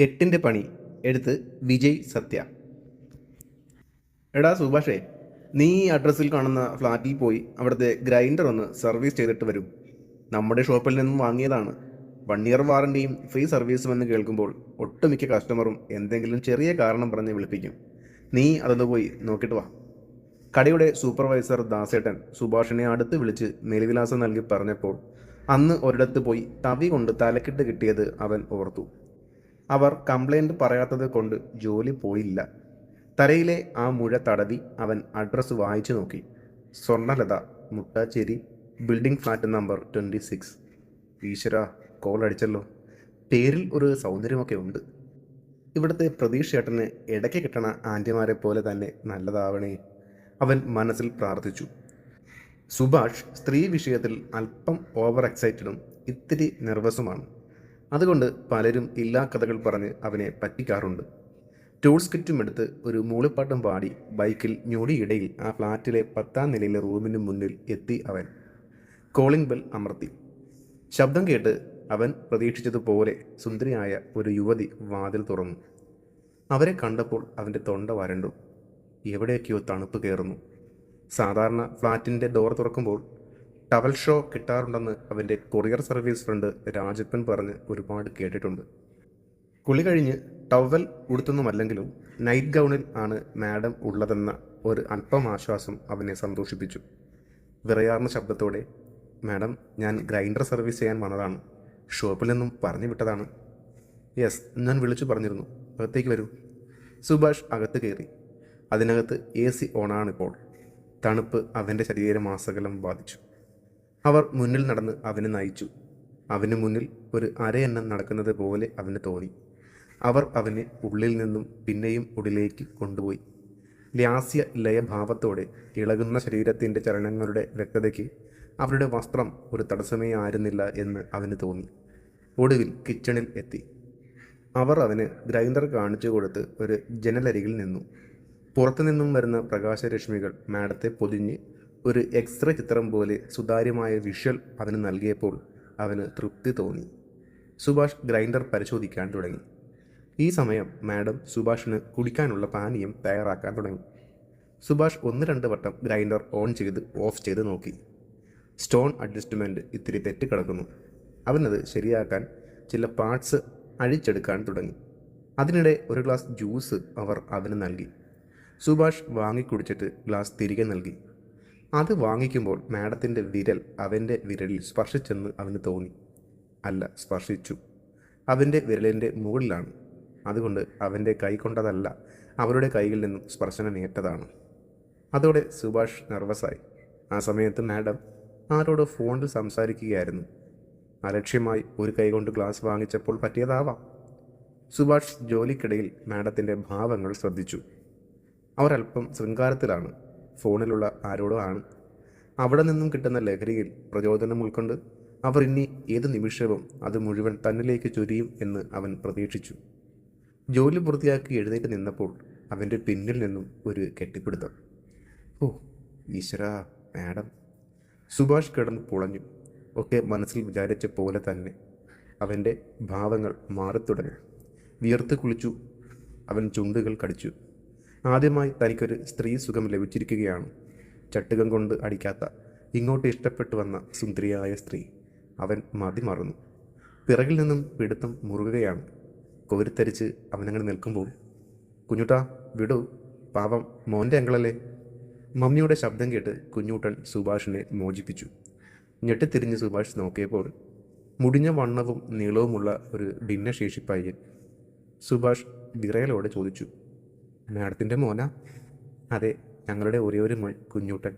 എട്ടിന്റെ പണി എടുത്ത് വിജയ് സത്യ. എടാ സുഭാഷേ നീ ഈ അഡ്രസ്സിൽ കാണുന്ന ഫ്ലാറ്റിൽ പോയി അവിടുത്തെ ഗ്രൈൻഡർ ഒന്ന് സർവീസ് ചെയ്തിട്ട് വരും. നമ്മുടെ ഷോപ്പിൽ നിന്നും വാങ്ങിയതാണ്. വൺ ഇയർ വാറണ്ടിയും ഫ്രീ സർവീസും എന്ന് കേൾക്കുമ്പോൾ ഒട്ടുമിക്ക കസ്റ്റമറും എന്തെങ്കിലും ചെറിയ കാരണം പറഞ്ഞ് വിളിപ്പിക്കും. നീ അതൊന്ന് പോയി നോക്കിയിട്ട് വാ. കടയുടെ സൂപ്പർവൈസർ ദാസേട്ടൻ സുഭാഷിനെ അടുത്ത് വിളിച്ച് മേൽവിലാസം നൽകി പറഞ്ഞപ്പോൾ അന്ന് ഒരിടത്ത് പോയി തവി കൊണ്ട് തലക്കിട്ട് കിട്ടിയത് അവൻ ഓർത്തു. അവർ കംപ്ലൈന്റ് പറയാത്തത് കൊണ്ട് ജോലി പോയില്ല. തലയിലെ ആ മുഴ തടവി അവൻ അഡ്രസ്സ് വായിച്ചു നോക്കി. Swarnalatha Muttacheri building flat number twenty six. ഈശ്വര കോൾ അടിച്ചല്ലോ. പേരിൽ ഒരു സൗന്ദര്യമൊക്കെ ഉണ്ട്. ഇവിടുത്തെ പ്രതീക്ഷ ചേട്ടന് ഇടയ്ക്ക് കിട്ടണ ആന്റിമാരെ പോലെ തന്നെ നല്ലതാവണേ. അവൻ മനസ്സിൽ പ്രാർത്ഥിച്ചു. സുഭാഷ് സ്ത്രീ വിഷയത്തിൽ അല്പം ഓവർ എക്സൈറ്റഡും ഇത്തിരി നെർവസുമാണ്. അതുകൊണ്ട് പലരും ഇല്ലാ കഥകൾ പറഞ്ഞ് അവനെ പറ്റിക്കാറുണ്ട്. ടൂൾസ് കിറ്റും എടുത്ത് ഒരു മൂളിപ്പാട്ടും പാടി ബൈക്കിൽ ഞൊടിയിടയിൽ ആ ഫ്ലാറ്റിലെ പത്താം നിലയിലെ റൂമിന് മുന്നിൽ എത്തി അവൻ. കോളിംഗ് ബെൽ അമർത്തി. ശബ്ദം കേട്ട് അവൻ പ്രതീക്ഷിച്ചതുപോലെ സുന്ദരിയായ ഒരു യുവതി വാതിൽ തുറന്നു. അവരെ കണ്ടപ്പോൾ അവന്റെ തൊണ്ട വരണ്ടു. എവിടെയൊക്കെയോ തണുപ്പ് കയറുന്നു. സാധാരണ ഫ്ലാറ്റിന്റെ ഡോർ തുറക്കുമ്പോൾ ടവൽ ഷോ കിട്ടാറുണ്ടെന്ന് അവന്റെ കൊറിയർ സർവീസ് ഫ്രണ്ട് രാജപ്പൻ പറഞ്ഞ് ഒരുപാട് കേട്ടിട്ടുണ്ട്. കുളി കഴിഞ്ഞ് ടവൽ ഉടുത്തൊന്നുമല്ലെങ്കിലും നൈറ്റ് ഗൗണിൽ ആണ് മാഡം ഉള്ളതെന്ന ഒരു അല്പം ആശ്വാസം അവനെ സന്തോഷിപ്പിച്ചു. വിറയാർന്ന ശബ്ദത്തോടെ മാഡം ഞാൻ ഗ്രൈൻഡർ സർവീസ് ചെയ്യാൻ വന്നതാണ്. ഷോപ്പിൽ നിന്നും പറഞ്ഞു വിട്ടതാണ്. യെസ് ഞാൻ വിളിച്ചു പറഞ്ഞിരുന്നു. അകത്തേക്ക് വരൂ. സുഭാഷ് അകത്ത് കയറി. അതിനകത്ത് എ സി ഓണാണിപ്പോൾ തണുപ്പ് അവന്റെ ശരീരമാസകലം ബാധിച്ചു. അവർ മുന്നിൽ നടന്ന് അവനെ നയിച്ചു. അവന് മുന്നിൽ ഒരു അരയെണ്ണം നടക്കുന്നത് പോലെ അവന് തോന്നി. അവർ അവനെ ഉള്ളിൽ നിന്നും പിന്നെയും ഉള്ളിലേക്ക് കൊണ്ടുപോയി. ലാസ്യ ലയഭാവത്തോടെ ഇളകുന്ന ശരീരത്തിന്റെ ചലനങ്ങളുടെ വ്യക്തതയ്ക്ക് അവരുടെ വസ്ത്രം ഒരു തടസ്സമേ ആയിരുന്നില്ല എന്ന് അവന് തോന്നി. ഒടുവിൽ കിച്ചണിൽ എത്തി. അവർ അവന് ഗ്രൈൻഡർ കാണിച്ചു കൊടുത്ത് ഒരു ജനലരികിൽ നിന്നു. പുറത്തു നിന്നും വരുന്ന പ്രകാശരശ്മികൾ മാഡത്തെ പൊതിഞ്ഞ് ഒരു എക്സ്റേ ചിത്രം പോലെ സുതാര്യമായ വിഷ്വൽ അതിന് നൽകിയപ്പോൾ അവന് തൃപ്തി തോന്നി. സുഭാഷ് ഗ്രൈൻഡർ പരിശോധിക്കാൻ തുടങ്ങി. ഈ സമയം മാഡം സുഭാഷിന് കുടിക്കാനുള്ള പാനീയം തയ്യാറാക്കാൻ തുടങ്ങി. സുഭാഷ് ഒന്ന് രണ്ട് വട്ടം ഗ്രൈൻഡർ ഓൺ ചെയ്ത് ഓഫ് ചെയ്ത് നോക്കി. സ്റ്റോൺ അഡ്ജസ്റ്റ്മെന്റ് ഇത്തിരി തെറ്റ് കിടക്കുന്നു. അവനത് ശരിയാക്കാൻ ചില പാർട്സ് അഴിച്ചെടുക്കാൻ തുടങ്ങി. അതിനിടെ ഒരു ഗ്ലാസ് ജ്യൂസ് അവർ അവന് നൽകി. സുഭാഷ് വാങ്ങിക്കുടിച്ചിട്ട് ഗ്ലാസ് തിരികെ നൽകി. അത് വാങ്ങിക്കുമ്പോൾ മാഡത്തിന്റെ വിരൽ അവന്റെ വിരലിൽ സ്പർശിച്ചെന്ന് അവന് തോന്നി. അല്ല സ്പർശിച്ചു. അവന്റെ വിരലിന്റെ മുകളിലാണ്. അതുകൊണ്ട് അവന്റെ കൈ കൊണ്ടതല്ല അവരുടെ കൈയിൽ നിന്നും സ്പർശനമേറ്റതാണ്. അതോടെ സുഭാഷ് നെർവസായി. ആ സമയത്ത് മാഡം ആരോട് ഫോണിൽ സംസാരിക്കുകയായിരുന്നു. അലക്ഷ്യമായി ഒരു കൈ കൊണ്ട് ഗ്ലാസ് വാങ്ങിച്ചപ്പോൾ പറ്റിയതാവാം. സുഭാഷ് ജോലിക്കിടയിൽ മാഡത്തിന്റെ ഭാവങ്ങൾ ശ്രദ്ധിച്ചു. അവർ അല്പം ശൃംഗാരത്തിലാണ്. ഫോണിലുള്ള ആരോടോ ആണ്. അവിടെ നിന്നും കിട്ടുന്ന ലഹരിയിൽ പ്രചോദനം ഉൾക്കൊണ്ട് അവർ ഇനി ഏത് നിമിഷവും അത് മുഴുവൻ തന്നിലേക്ക് ചൊരിയും എന്ന് അവൻ പ്രതീക്ഷിച്ചു. ജോലി പൂർത്തിയാക്കി എഴുന്നേറ്റ് നിന്നപ്പോൾ അവന്റെ പിന്നിൽ നിന്നും ഒരു കെട്ടിപ്പിടുത്തം. ഓ ഈശ്വര മാഡം. സുഭാഷ് കിടന്ന് പുളഞ്ഞു. ഒക്കെ മനസ്സിൽ വിചാരിച്ച പോലെ തന്നെ അവന്റെ ഭാവങ്ങൾ മാറിത്തുടങ്ങി. വിയർത്ത് കുളിച്ചു. അവൻ ചുണ്ടുകൾ കടിച്ചു. ആദ്യമായി തനിക്കൊരു സ്ത്രീ സുഖം ലഭിച്ചിരിക്കുകയാണ്. ചട്ടുകം കൊണ്ട് അടിക്കാത്ത ഇങ്ങോട്ട് ഇഷ്ടപ്പെട്ടു വന്ന സുന്ദരിയായ സ്ത്രീ. അവൻ മതി മറന്നു. പിറകിൽ നിന്നും പിടുത്തം മുറുകുകയാണ്. കോരിത്തരിച്ച് അവനങ്ങനെ നിൽക്കുമ്പോൾ കുഞ്ഞുട്ടാ വിടൂ. പാപം മോന്റെ അങ്കളല്ലേ? മമ്മിയുടെ ശബ്ദം കേട്ട് കുഞ്ഞൂട്ടൻ സുഭാഷിനെ മോചിപ്പിച്ചു. ഞെട്ടിത്തിരിഞ്ഞ് സുഭാഷ് നോക്കിയപ്പോൾ മുടിഞ്ഞ വണ്ണവും നീളവുമുള്ള ഒരു ഭിന്നശേഷി സുഭാഷ് വിറയലോടെ ചോദിച്ചു മാഡത്തിന്റെ മോന. അതെ ഞങ്ങളുടെ ഒരേ ഒരു കുഞ്ഞൂട്ടൻ.